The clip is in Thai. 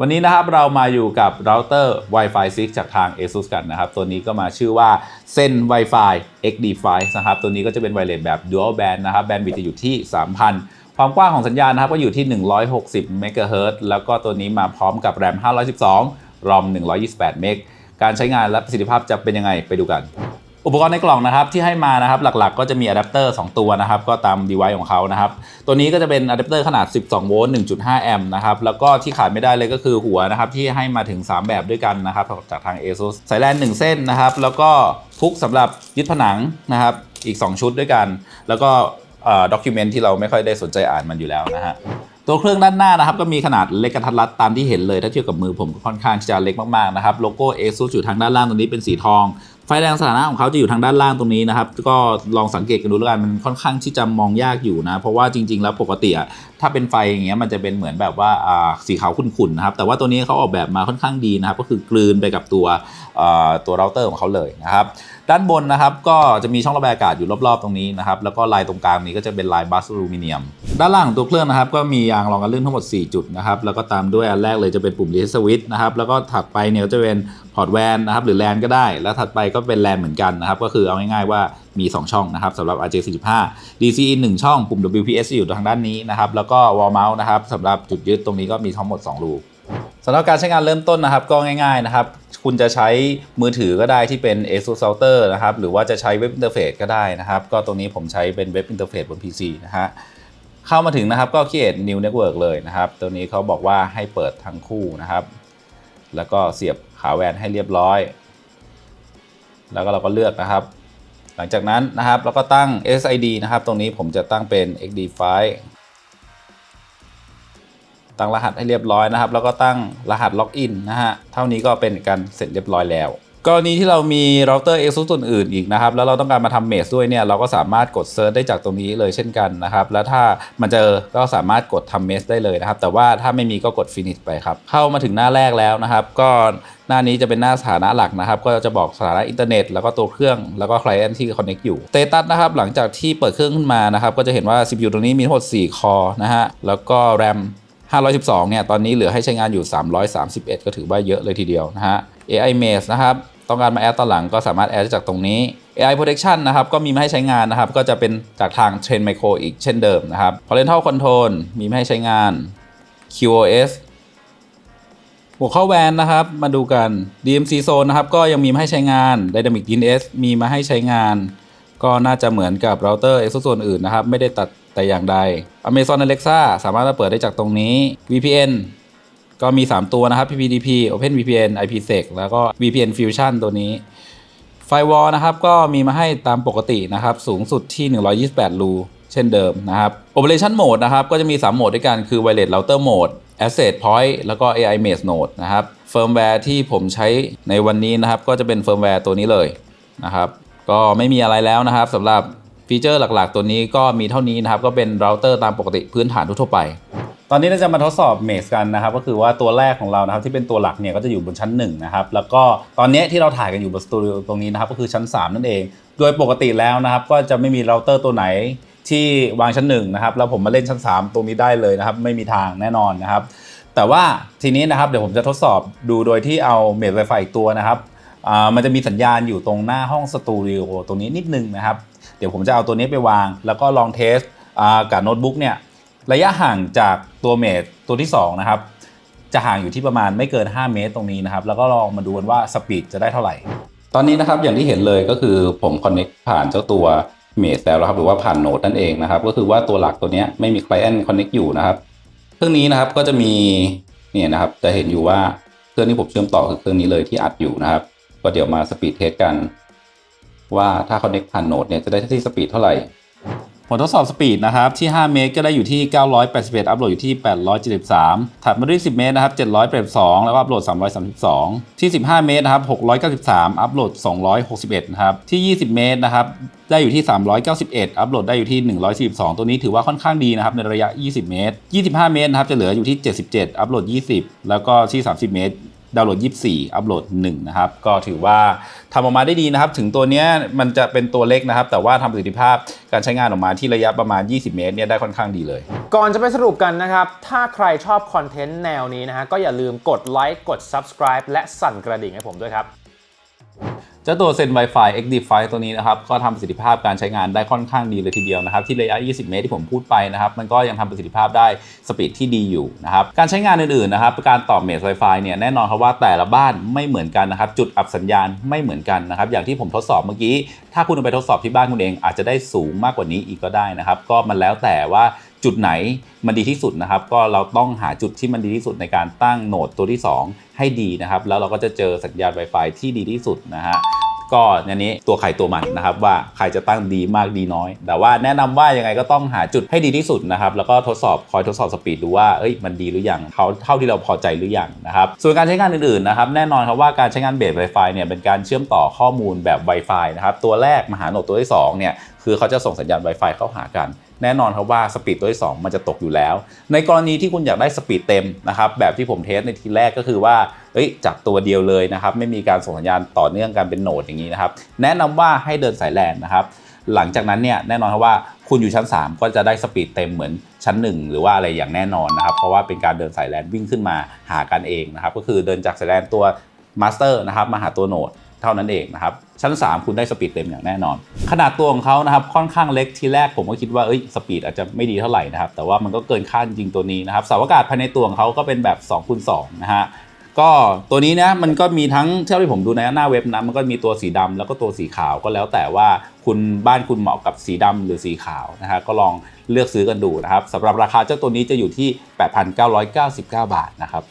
วันนี้นะครับเรามาอยู่กับเราเตอร์ Wi-Fi 6 จากทาง ASUS กันนะครับ ตัวนี้ก็มาชื่อว่า Zen Wi-Fi XD5 นะครับ ตัวนี้ก็จะเป็นไวเลสแบบ Dual Band นะครับแบนด์วิดจะอยู่ที่ 3,000 ความกว้างของสัญญาณนะครับก็อยู่ที่ 160 MHz แล้วก็ตัวนี้มาพร้อมกับ RAM 512 ROM 128 เมกการใช้งานและประสิทธิภาพจะเป็นยังไงไปดูกัน อุปกรณ์ในกล่องนะครับที่ให้มานะครับหลักๆ ก็จะมีอะแดปเตอร์2ตัวนะครับก็ตาม device ของเขานะครับตัวนี้ก็จะเป็นอะแดปเตอร์ขนาด 12 โวลต์ 1.5 แอมป์นะครับแล้วก็ที่ขาดไม่ได้เลยก็คือหัวนะครับที่ให้มาถึง 3 แบบด้วยกันนะครับจากทาง ASUS สายแลน 1 เส้นนะครับแล้วก็พุกสำหรับยึดผนังนะครับอีก 2 ชุดด้วยกัน แล้วก็ด็อกิเมนต์ที่เราไม่ค่อยได้สนใจอ่านมันอยู่แล้วนะฮะตัวเครื่องด้านหน้านะครับก็มีขนาดเล็กกระทัดรัดตามที่เห็นเลย ถ้าเทียบกับมือผมค่อนข้างจะเล็กมากๆนะครับโลโก้ ASUS อยู่ทางด้านล่างตรงนี้เป็นสีทอง ไฟแรงสถานะของเขาจะอยู่ทางด้านล่างตรงนี้นะครับ ก็ลองสังเกตกันดูแล้วกันมันค่อนข้างที่จะมองยากอยู่นะ เพราะว่าจริง ๆ แล้วปกติอะถ้าเป็นไฟอย่างเงี้ยมันจะเป็นเหมือนแบบว่าสีขาวขุ่นๆนะครับแต่ว่าตัวนี้เขาออกแบบมาค่อนข้างดีนะครับ ก็คือกลืนไปกับตัวตัวเราเตอร์ของเขาเลยนะครับด้านบนนะครับก็จะมีช่องระบายอากาศอยู่รอบๆตรงนี้นะครับแล้วก็ลายตรงกลางนี้ก็จะเป็นลายบัสอลูมิเนียม ด้านล่างของตัวเครื่องนะครับ ก็มียางรองกันลื่นทั้งหมด 4 จุดนะครับแล้วก็ตามด้วยอันแรกเลยจะเป็นปุ่มรีเซ็ตสวิตช์นะครับแล้วก็ถัดไปเนี่ยจะเป็นพอร์ตแวนนะครับหรือแลนก็ได้ แล้วถัดไปก็เป็นแลนเหมือนกันนะครับ ก็คือเอาง่ายๆว่ามี 2 ช่องนะครับสำหรับ RJ45 DC in 1ช่องปุ่ม WPS อยู่ทางด้านนี้นะครับ แล้วก็ wall mount นะครับสำหรับจุดยึดตรงนี้ก็มีทั้งหมด 2 รูสำหรับการใช้งานเริ่มต้นนะครับก็ง่ายๆนะครับคุณจะใช้มือถือก็ได้ที่เป็น ASUS Router นะครับหรือว่าจะใช้เว็บอินเทอร์เฟซก็ได้นะครับ ก็ตรงนี้ผมใช้เป็นเว็บอินเทอร์เฟซบน PC นะฮะเข้ามาถึงนะครับก็ create new network เลยนะครับ ตัวนี้เขาบอกว่าให้เปิดทั้งคู่นะครับ แล้วก็เสียบขาแวนให้เรียบร้อย แล้วก็เราก็เลือกนะครับ หลังจากนั้นนะครับเราก็ตั้ง SID นะครับ ตรงนี้ผมจะตั้งเป็น XD5 ตั้งรหัสให้เรียบร้อยนะครับ แล้วก็ตั้งรหัสล็อกอินนะฮะ เท่านี้ก็เป็นการเสร็จเรียบร้อยแล้ว กรณีที่เรามีเราเตอร์ ASUS ตัวอื่นอีกนะครับ แล้วเราต้องการมาทำเมสด้วยเนี่ย เราก็สามารถกดเซิร์ชได้จากตรงนี้เลยเช่นกันนะครับ แล้วถ้ามันเจอก็สามารถกดทำเมสได้เลยนะครับ แต่ว่าถ้าไม่มีก็กด finish ไปครับ เข้ามาถึงหน้าแรกแล้วนะครับ ก็หน้านี้จะเป็นหน้าสถานะหลักนะครับ ก็จะบอกสถานะอินเทอร์เน็ตแล้วก็ตัวเครื่องแล้วก็ client ที่ connect อยู่สเตตัสนะครับ หลังจากที่เปิดเครื่องขึ้นมานะครับ ก็จะเห็นว่า CPU ตรงนี้มีทั้งหมด4คอนะฮะ แล้วก็ RAM 512เนี่ย ตอนนี้เหลือให้ใช้งานอยู่ 331 ก็ถือว่าเยอะเลยทีเดียวนะฮะ AI Maze นะครับ ต้องการมาแอดตอนหลังก็สามารถแอดได้จากตรงนี้ AI Protection นะครับก็มีมาให้ใช้งานนะครับ ก็จะเป็นจากทาง Trend Micro อีกเช่นเดิมนะครับ Parental Control มีมาให้ใช้งาน QoS หัวข้อแวนนะครับ มาดูกัน DMC Zone นะครับ ก็ยังมีมาให้ใช้งาน Dynamic DNS มีมาให้ใช้งาน ก็น่าจะเหมือนกับเราเตอร์ ASUS ส่วนอื่นนะครับ ไม่ได้ตัดแต่อย่างใด Amazon Alexa สามารถเปิดได้จากตรงนี้ VPN ก็มี 3 ตัวนะครับ PPDP OpenVPN IPsec แล้วก็ VPN Fusion ตัวนี้ Firewall นะครับก็มีมาให้ตามปกตินะครับ สูงสุดที่ 128 รูเช่นเดิมนะครับ Operation Mode นะครับก็จะมี 3 โหมดด้วยกันคือ Wireless Router Mode Asset Point แล้วก็ AI Mesh Node นะครับ Firmware ที่ผมใช้ในวันนี้นะครับ ก็จะเป็น Firmware ตัวนี้เลยนะครับ ก็ไม่มีอะไรแล้วนะครับสำหรับฟีเจอร์หลักๆ ตัวนี้ก็มีเท่านี้นะครับ ก็เป็นเราเตอร์ตามปกติพื้นฐานทั่วไป อนนี้เราจะมาทดสอบเมสกันนะครับ ก็คือว่าตัวแรกของเรานะครับที่เป็นตัวหลักเนี่ยก็จะอยู่บนชั้น1นะครับแล้วก็ตอนนี้ที่เราถ่ายกันอยู่บนสตูดิโอตรงนี้นะครับก็คือชั้น 3 นั่นเอง โดยปกติแล้วนะครับก็จะไม่มีเราเตอร์ตัวไหนที่วางชั้น1นะครับแล้วผมมาเล่นชั้น 3 ตรงนี้ได้เลยนะครับไม่มีทางแน่นอนนะครับแต่ว่าทีนี้นะครับเดี๋ยวผมจะทดสอบดูโดยที่เอาเมสไวไฟอีกตัวนะครับอ่ามันจะมีสัญญาณอยู่ตรงหน้าห้องสตูดิโอตรงนี้นิดนึงนะครับ เดี๋ยวผมจะเอาตัวนี้ไปวาง แล้วก็ลองเทสกับโน้ตบุ๊กเนี่ย ระยะห่างจากตัวเมทตัวที่2นะครับจะห่างอยู่ที่ประมาณไม่เกิน 5 เมตรตรงนี้นะครับ แล้วก็ลองมาดูกันว่าสปีดจะได้เท่าไหร่ ตอนนี้นะครับอย่างที่เห็นเลยก็คือผมคอนเน็กผ่านเจ้าตัวเมทแล้วครับหรือว่าผ่านโนดนั่นเองนะครับ ก็คือว่าตัวหลักตัวนี้ไม่มี Client Connect อยู่นะครับ เครื่องนี้นะครับก็จะมีเนี่ยนะครับจะเห็นอยู่ว่าเครื่องที่ผมเชื่อมต่อคือเครื่องนี้เลยที่อัดอยู่นะครับ ก็เดี๋ยวมาสปีดเทสกัน ว่าถ้า connect ผ่านโนดเนี่ยจะได้ที่สปีดเท่าไหร่ ผลทดสอบสปีดนะครับที่ 5 เมตรก็ได้อยู่ที่ 981 อัพโหลดอยู่ที่ 873 ถัดมาด้วย 10 เมตรนะครับ 782 แล้วก็อัพโหลด 332 ที่ 15 เมตรนะครับ 693 อัพโหลด 261 นะครับ ที่ 20 เมตรนะครับ ได้อยู่ที่ 391 อัพโหลดได้อยู่ที่ 142 ตัวนี้ถือว่าค่อนข้างดีนะครับ ในระยะ 20 เมตร 25 เมตรนะครับ จะเหลืออยู่ที่ 77 อัพโหลด 20 แล้วก็ที่ 30 เมตร ดาวน์โหลด 24 อัปโหลด 1 นะครับ ก็ถือว่าทำออกมาได้ดีนะครับ ถึงตัวเนี้ยมันจะเป็นตัวเล็กนะครับ แต่ว่าทำประสิทธิภาพการใช้งานออกมาที่ระยะประมาณ 20 เมตรเนี่ยได้ค่อนข้างดีเลย ก่อนจะไปสรุปกันนะครับ ถ้าใครชอบคอนเทนต์แนวนี้นะฮะก็อย่าลืมกดไลค์กด Subscribe และสั่นกระดิ่งให้ผมด้วยครับ เจ้าตัว Zen Wi-Fi XD5 ตัวนี้นะครับก็ทำประสิทธิภาพการใช้งานได้ค่อนข้างดีเลยทีเดียวนะครับที่ระยะ 20 เมตรที่ผมพูดไปนะครับมันก็ยังทำประสิทธิภาพได้สปีดที่ดีอยู่นะครับการใช้งานอื่นๆนะครับการต่อเมส Wi-Fi เนี่ยแน่นอนครับว่าแต่ละบ้านไม่เหมือนกันนะครับจุดอับสัญญาณไม่เหมือนกันนะครับอย่างที่ผมทดสอบเมื่อกี้ ถ้าคุณเอาไปทดสอบที่บ้านคุณเองอาจจะได้สูงมากกว่านี้อีกก็ได้นะครับก็มันแล้วแต่ว่า จุดไหนมันดีที่สุดนะครับ ก็เราต้องหาจุดที่มันดีที่สุดในการตั้งโหนดตัวที่สองให้ดีนะครับ แล้วเราก็จะเจอสัญญาณ Wi-Fi ที่ดีที่สุดนะฮะ ก็อันนี้ตัวใครตัวมันนะครับว่าใครจะตั้งดีมากดีน้อย แต่ว่าแนะนำว่ายังไงก็ต้องหาจุดให้ดีที่สุดนะครับแล้วก็ทดสอบคอยทดสอบสปีดดูว่าเอ้ยมันดีหรือยังเขาเท่าที่เราพอใจหรือยังนะครับส่วนการใช้งานอื่นๆนะครับแน่นอนครับว่าการใช้งานเบส Wi-Fi เนี่ยเป็นการเชื่อมต่อข้อมูลแบบ Wi-Fi นะครับตัวแรกมาหาโหนดตัวที่สองเนี่ยคือเขาจะส่งสัญญาณ Wi-Fi เข้าหากันแน่นอนครับว่าสปีดตัวที่ 2 มันจะตกอยู่แล้ว ในกรณีที่คุณอยากได้สปีดเต็มนะครับแบบที่ผมเทสในทีแรกก็คือว่า เอ้ยจับตัวเดียวเลยนะครับ ไม่มีการส่งสัญญาณต่อเนื่องกันเป็นโหนดอย่างนี้นะครับ แนะนำว่าให้เดินสายแลนนะครับ หลังจากนั้นเนี่ยแน่นอนครับว่าคุณอยู่ชั้น 3 ก็จะได้สปีดเต็มเหมือนชั้น 1 หรือว่าอะไรอย่างแน่นอนนะครับ เพราะว่าเป็นการเดินสายแลนวิ่งขึ้นมาหากันเองนะครับ ก็คือเดินจากสายแลนตัวมาสเตอร์นะครับมาหาตัวโหนดเท่านั้นเองนะครับ ชั้น 3 คุณได้สปีดเต็มอย่างแน่นอน ขนาดตัวของเขานะครับค่อนข้างเล็กทีแรกผมก็คิดว่าเอ้ยสปีดอาจจะไม่ดีเท่าไหร่นะครับ แต่ว่ามันก็เกินคาดจริงตัวนี้นะครับเสาอากาศภายในตัวของเขาก็เป็นแบบ2คูณ2นะฮะ ก็ตัวนี้นะมันก็มีทั้งเท่าที่ผมดูในหน้าเว็บนะมันก็มีตัวสีดำแล้วก็ตัวสีขาวก็แล้วแต่ว่าคุณบ้านคุณเหมาะกับสีดำหรือสีขาวนะฮะก็ลองเลือกซื้อกันดูนะครับสำหรับราคาเจ้าตัวนี้จะอยู่ที่ 8,999 บาทนะครับ